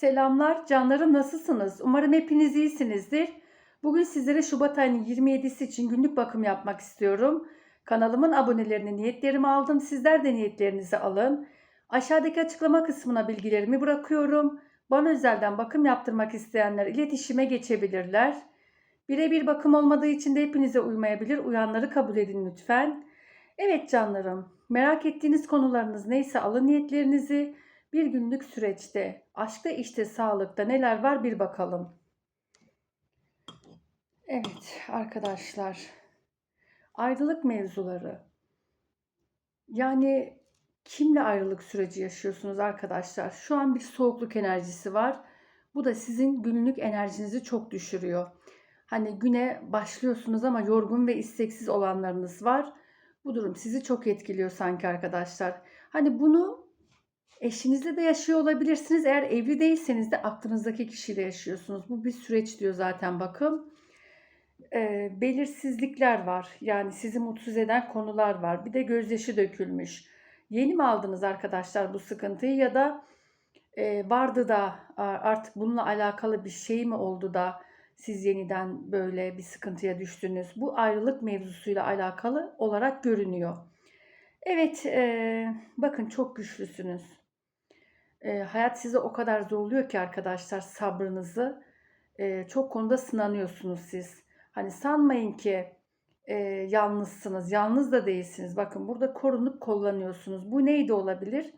Selamlar canlarım nasılsınız? Umarım hepiniz iyisinizdir. Bugün sizlere Şubat ayının 27'si için günlük bakım yapmak istiyorum. Kanalımın abonelerini niyetlerimi aldım. Sizler de niyetlerinizi alın. Aşağıdaki açıklama kısmına bilgilerimi bırakıyorum. Bana özelden bakım yaptırmak isteyenler iletişime geçebilirler. Birebir bakım olmadığı için de hepinize uymayabilir. Uyanları kabul edin lütfen. Evet canlarım, merak ettiğiniz konularınız neyse alın niyetlerinizi. Bir günlük süreçte, aşkta, işte, sağlıkta neler var bir bakalım. Evet arkadaşlar, ayrılık mevzuları. Yani kimle ayrılık süreci yaşıyorsunuz arkadaşlar? Şu an bir soğukluk enerjisi var. Bu da sizin günlük enerjinizi çok düşürüyor. Hani güne başlıyorsunuz ama yorgun ve isteksiz olanlarınız var. Bu durum sizi çok etkiliyor sanki arkadaşlar. Hani bunu Eşinizle de yaşıyor olabilirsiniz. Eğer evli değilseniz de aklınızdaki kişiyle yaşıyorsunuz. Bu bir süreç diyor zaten bakın. E, belirsizlikler var. Yani sizi mutsuz eden konular var. Bir de gözyaşı dökülmüş. Yeni mi aldınız arkadaşlar bu sıkıntıyı ya da e, vardı da artık bununla alakalı bir şey mi oldu da siz yeniden böyle bir sıkıntıya düştünüz? Bu ayrılık mevzusuyla alakalı olarak görünüyor. Evet, e, bakın çok güçlüsünüz e, hayat sizi o kadar zorluyor ki arkadaşlar sabrınızı. E, çok konuda sınanıyorsunuz siz. Hani sanmayın ki e, yalnızsınız. Yalnız da değilsiniz. Bakın burada korunup kullanıyorsunuz. Bu neydi olabilir?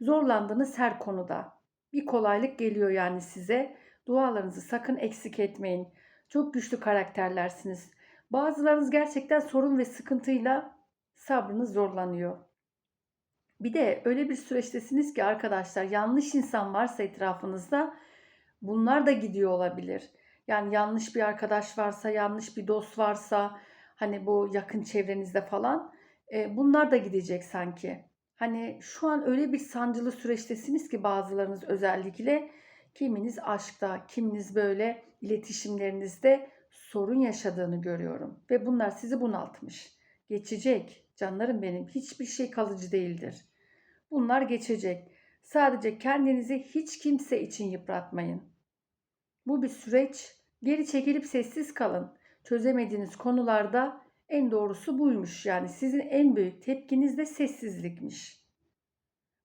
Zorlandığınız her konuda. Bir kolaylık geliyor yani size. Dualarınızı sakın eksik etmeyin. Çok güçlü karakterlersiniz. Bazılarınız gerçekten sorun ve sıkıntıyla sabrınız zorlanıyor. Bir de öyle bir süreçtesiniz ki arkadaşlar yanlış insan varsa etrafınızda bunlar da gidiyor olabilir. Yani yanlış bir arkadaş varsa, yanlış bir dost varsa hani bu yakın çevrenizde falan e, bunlar da gidecek sanki. Hani şu an öyle bir sancılı süreçtesiniz ki bazılarınız özellikle kiminiz aşkta, kiminiz böyle iletişimlerinizde sorun yaşadığını görüyorum ve bunlar sizi bunaltmış. Geçecek canlarım benim. Hiçbir şey kalıcı değildir. Bunlar geçecek. Sadece kendinizi hiç kimse için yıpratmayın. Bu bir süreç. Geri çekilip sessiz kalın. Çözemediğiniz konularda en doğrusu buymuş. Yani sizin en büyük tepkiniz de sessizlikmiş.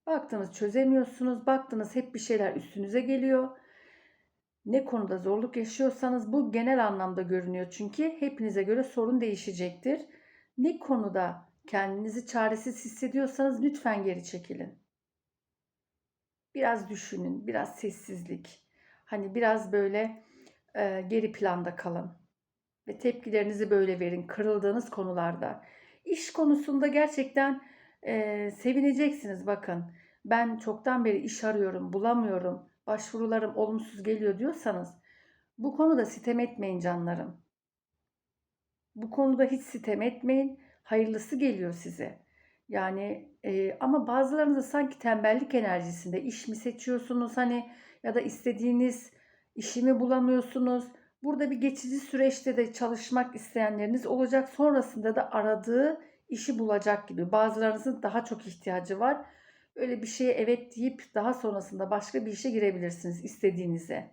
Baktınız çözemiyorsunuz, baktınız hep bir şeyler üstünüze geliyor. Ne konuda zorluk yaşıyorsanız bu genel anlamda görünüyor. Çünkü hepinize göre sorun değişecektir. Ne konuda kendinizi çaresiz hissediyorsanız lütfen geri çekilin. Biraz düşünün, biraz sessizlik. Hani biraz böyle e, geri planda kalın. Ve tepkilerinizi böyle verin kırıldığınız konularda. İş konusunda gerçekten e, sevineceksiniz bakın. Ben çoktan beri iş arıyorum, bulamıyorum, başvurularım olumsuz geliyor diyorsanız bu konuda sitem etmeyin canlarım. Bu konuda hiç sitem etmeyin hayırlısı geliyor size. Yani e, ama bazılarınız da sanki tembellik enerjisinde iş mi seçiyorsunuz hani ya da istediğiniz işi mi bulamıyorsunuz. Burada bir geçici süreçte de çalışmak isteyenleriniz olacak. Sonrasında da aradığı işi bulacak gibi. Bazılarınızın daha çok ihtiyacı var. Öyle bir şeye evet deyip daha sonrasında başka bir işe girebilirsiniz istediğinize.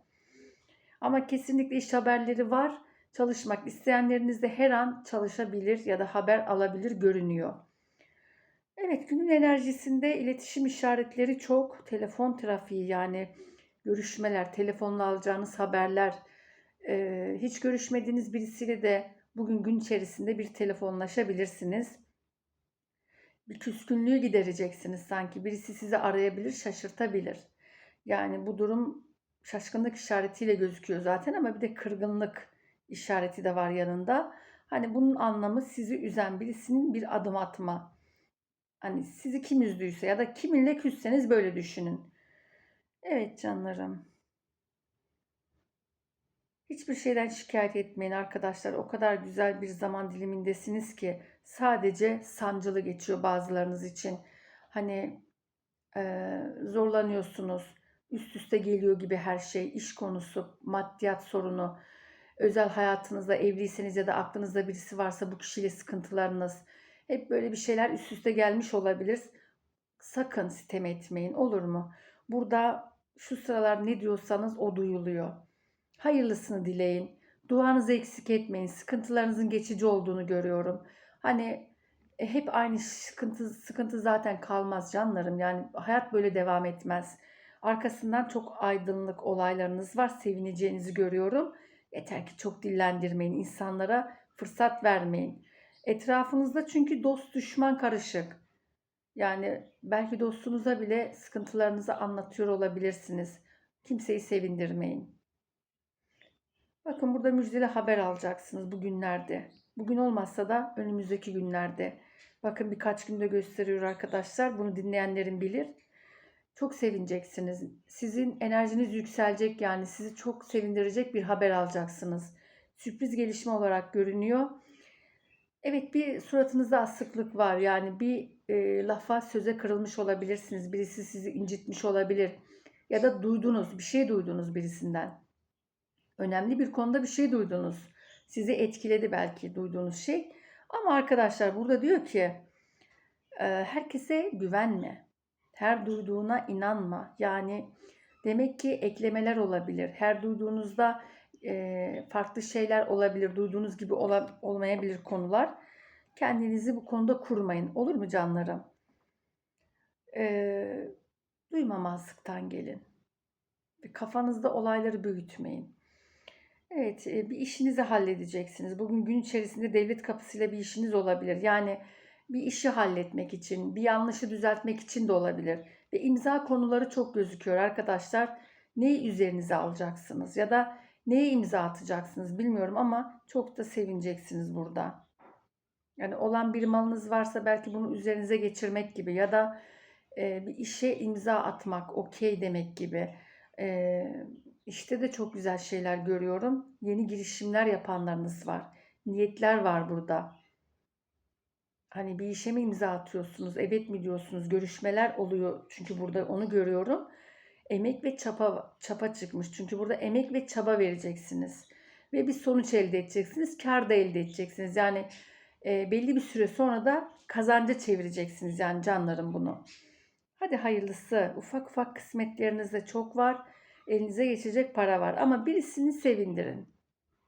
Ama kesinlikle iş haberleri var çalışmak isteyenleriniz de her an çalışabilir ya da haber alabilir görünüyor. Evet günün enerjisinde iletişim işaretleri çok. Telefon trafiği yani görüşmeler, telefonla alacağınız haberler, hiç görüşmediğiniz birisiyle de bugün gün içerisinde bir telefonlaşabilirsiniz. Bir küskünlüğü gidereceksiniz sanki. Birisi sizi arayabilir, şaşırtabilir. Yani bu durum şaşkınlık işaretiyle gözüküyor zaten ama bir de kırgınlık işareti de var yanında. Hani bunun anlamı sizi üzen birisinin bir adım atma. Hani sizi kim üzdüyse ya da kiminle küsseniz böyle düşünün. Evet canlarım. Hiçbir şeyden şikayet etmeyin arkadaşlar. O kadar güzel bir zaman dilimindesiniz ki sadece sancılı geçiyor bazılarınız için. Hani e, zorlanıyorsunuz. Üst üste geliyor gibi her şey. iş konusu, maddiyat sorunu özel hayatınızda evliyseniz ya da aklınızda birisi varsa bu kişiyle sıkıntılarınız hep böyle bir şeyler üst üste gelmiş olabilir. Sakın sitem etmeyin olur mu? Burada şu sıralar ne diyorsanız o duyuluyor. Hayırlısını dileyin. Duanızı eksik etmeyin. Sıkıntılarınızın geçici olduğunu görüyorum. Hani e, hep aynı sıkıntı sıkıntı zaten kalmaz canlarım. Yani hayat böyle devam etmez. Arkasından çok aydınlık olaylarınız var. Sevineceğinizi görüyorum. Yeter ki çok dillendirmeyin. insanlara fırsat vermeyin. Etrafınızda çünkü dost düşman karışık. Yani belki dostunuza bile sıkıntılarınızı anlatıyor olabilirsiniz. Kimseyi sevindirmeyin. Bakın burada müjdeli haber alacaksınız bugünlerde. Bugün olmazsa da önümüzdeki günlerde. Bakın birkaç günde gösteriyor arkadaşlar. Bunu dinleyenlerin bilir. Çok sevineceksiniz. Sizin enerjiniz yükselecek yani sizi çok sevindirecek bir haber alacaksınız. Sürpriz gelişme olarak görünüyor. Evet bir suratınızda asıklık var. Yani bir e, lafa söze kırılmış olabilirsiniz. Birisi sizi incitmiş olabilir. Ya da duydunuz, bir şey duydunuz birisinden. Önemli bir konuda bir şey duydunuz. Sizi etkiledi belki duyduğunuz şey. Ama arkadaşlar burada diyor ki e, herkese güvenme. Her duyduğuna inanma. Yani demek ki eklemeler olabilir. Her duyduğunuzda e, farklı şeyler olabilir. Duyduğunuz gibi ola, olmayabilir konular. Kendinizi bu konuda kurmayın. Olur mu canlarım? E, duymamazlıktan gelin. Kafanızda olayları büyütmeyin. Evet, e, bir işinizi halledeceksiniz. Bugün gün içerisinde devlet kapısıyla bir işiniz olabilir. Yani bir işi halletmek için, bir yanlışı düzeltmek için de olabilir. Ve imza konuları çok gözüküyor arkadaşlar. Neyi üzerinize alacaksınız ya da neye imza atacaksınız bilmiyorum ama çok da sevineceksiniz burada. Yani olan bir malınız varsa belki bunu üzerinize geçirmek gibi ya da e, bir işe imza atmak, okey demek gibi. E, işte de çok güzel şeyler görüyorum. Yeni girişimler yapanlarınız var. Niyetler var burada. Hani bir işe mi imza atıyorsunuz? Evet mi diyorsunuz? Görüşmeler oluyor. Çünkü burada onu görüyorum. Emek ve çaba çaba çıkmış. Çünkü burada emek ve çaba vereceksiniz. Ve bir sonuç elde edeceksiniz. Kar da elde edeceksiniz. Yani e, belli bir süre sonra da kazanca çevireceksiniz. Yani canlarım bunu. Hadi hayırlısı. Ufak ufak kısmetlerinizde çok var. Elinize geçecek para var. Ama birisini sevindirin.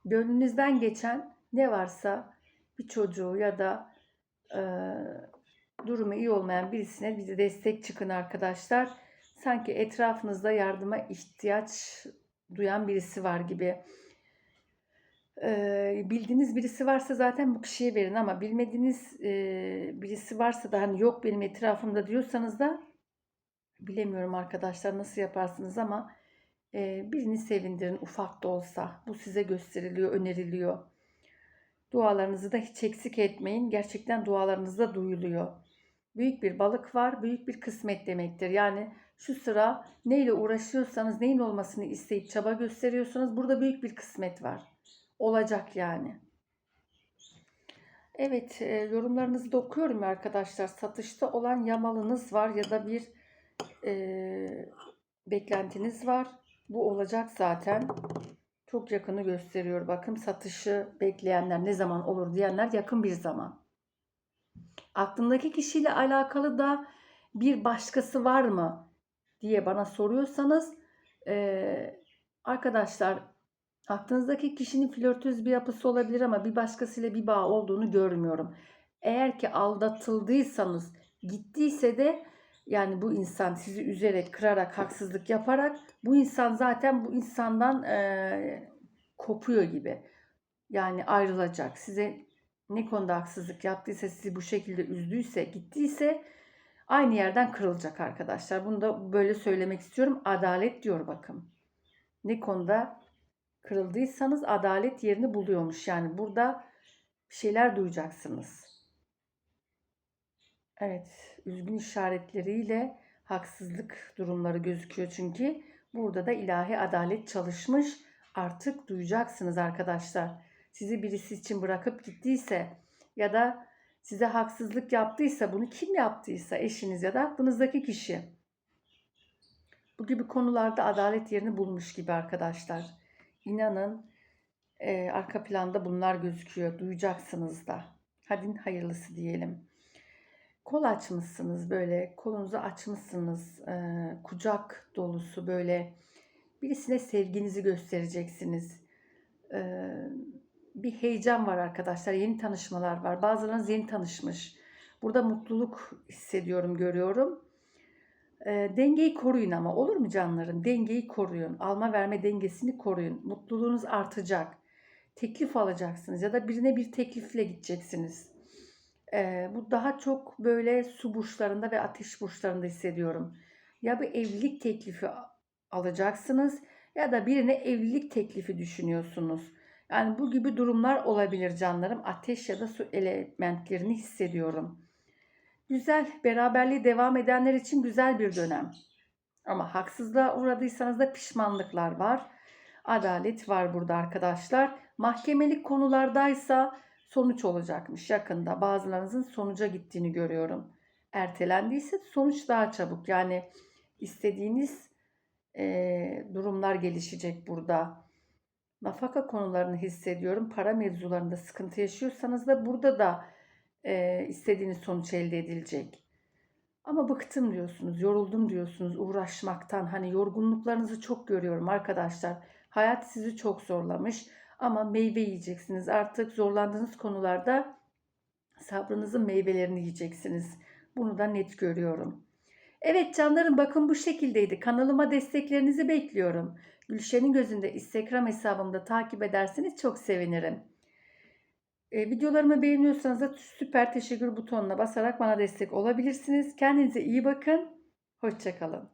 Gönlünüzden geçen ne varsa bir çocuğu ya da durumu iyi olmayan birisine bize destek çıkın arkadaşlar. Sanki etrafınızda yardıma ihtiyaç duyan birisi var gibi. Bildiğiniz birisi varsa zaten bu kişiye verin ama bilmediğiniz birisi varsa da hani yok benim etrafımda diyorsanız da bilemiyorum arkadaşlar nasıl yaparsınız ama birini sevindirin ufak da olsa. Bu size gösteriliyor, öneriliyor. Dualarınızı da hiç eksik etmeyin. Gerçekten dualarınızda duyuluyor. Büyük bir balık var, büyük bir kısmet demektir. Yani şu sıra neyle uğraşıyorsanız, neyin olmasını isteyip çaba gösteriyorsanız burada büyük bir kısmet var. Olacak yani. Evet, e, yorumlarınızı da okuyorum arkadaşlar. Satışta olan yamalınız var ya da bir e, beklentiniz var. Bu olacak zaten. Çok yakını gösteriyor. Bakın satışı bekleyenler ne zaman olur diyenler yakın bir zaman. Aklındaki kişiyle alakalı da bir başkası var mı diye bana soruyorsanız e, arkadaşlar aklınızdaki kişinin flörtöz bir yapısı olabilir ama bir başkasıyla bir bağ olduğunu görmüyorum. Eğer ki aldatıldıysanız gittiyse de yani bu insan sizi üzerek, kırarak, haksızlık yaparak bu insan zaten bu insandan e, kopuyor gibi. Yani ayrılacak. Size ne konuda haksızlık yaptıysa, sizi bu şekilde üzdüyse, gittiyse aynı yerden kırılacak arkadaşlar. Bunu da böyle söylemek istiyorum. Adalet diyor bakın. Ne konuda kırıldıysanız adalet yerini buluyormuş. Yani burada bir şeyler duyacaksınız. Evet, üzgün işaretleriyle haksızlık durumları gözüküyor çünkü burada da ilahi adalet çalışmış. Artık duyacaksınız arkadaşlar. Sizi birisi için bırakıp gittiyse ya da size haksızlık yaptıysa, bunu kim yaptıysa eşiniz ya da aklınızdaki kişi. Bu gibi konularda adalet yerini bulmuş gibi arkadaşlar. İnanın e, arka planda bunlar gözüküyor. Duyacaksınız da. Hadi hayırlısı diyelim. Kol açmışsınız böyle, kolunuzu açmışsınız, eee, kucak dolusu böyle. Birisine sevginizi göstereceksiniz. Eee, bir heyecan var arkadaşlar, yeni tanışmalar var. Bazılarınız yeni tanışmış. Burada mutluluk hissediyorum, görüyorum. Eee, dengeyi koruyun ama olur mu canlarım? Dengeyi koruyun. Alma verme dengesini koruyun. Mutluluğunuz artacak. Teklif alacaksınız ya da birine bir teklifle gideceksiniz. Eee, bu daha çok böyle su burçlarında ve ateş burçlarında hissediyorum. Ya bir evlilik teklifi alacaksınız ya da birine evlilik teklifi düşünüyorsunuz. Yani bu gibi durumlar olabilir canlarım. Ateş ya da su elementlerini hissediyorum. Güzel, beraberliği devam edenler için güzel bir dönem. Ama haksızlığa uğradıysanız da pişmanlıklar var. Adalet var burada arkadaşlar. Mahkemelik konulardaysa sonuç olacakmış yakında. Bazılarınızın sonuca gittiğini görüyorum. Ertelendiyse sonuç daha çabuk. Yani istediğiniz eee, durumlar gelişecek burada. Nafaka konularını hissediyorum. Para mevzularında sıkıntı yaşıyorsanız da burada da eee, istediğiniz sonuç elde edilecek. Ama bıktım diyorsunuz, yoruldum diyorsunuz uğraşmaktan. Hani yorgunluklarınızı çok görüyorum arkadaşlar. Hayat sizi çok zorlamış ama meyve yiyeceksiniz. Artık zorlandığınız konularda sabrınızın meyvelerini yiyeceksiniz. Bunu da net görüyorum. Evet canlarım bakın bu şekildeydi. Kanalıma desteklerinizi bekliyorum. Gülşen'in gözünde Instagram hesabımda takip ederseniz çok sevinirim. E, videolarımı beğeniyorsanız da süper teşekkür butonuna basarak bana destek olabilirsiniz. Kendinize iyi bakın. Hoşçakalın.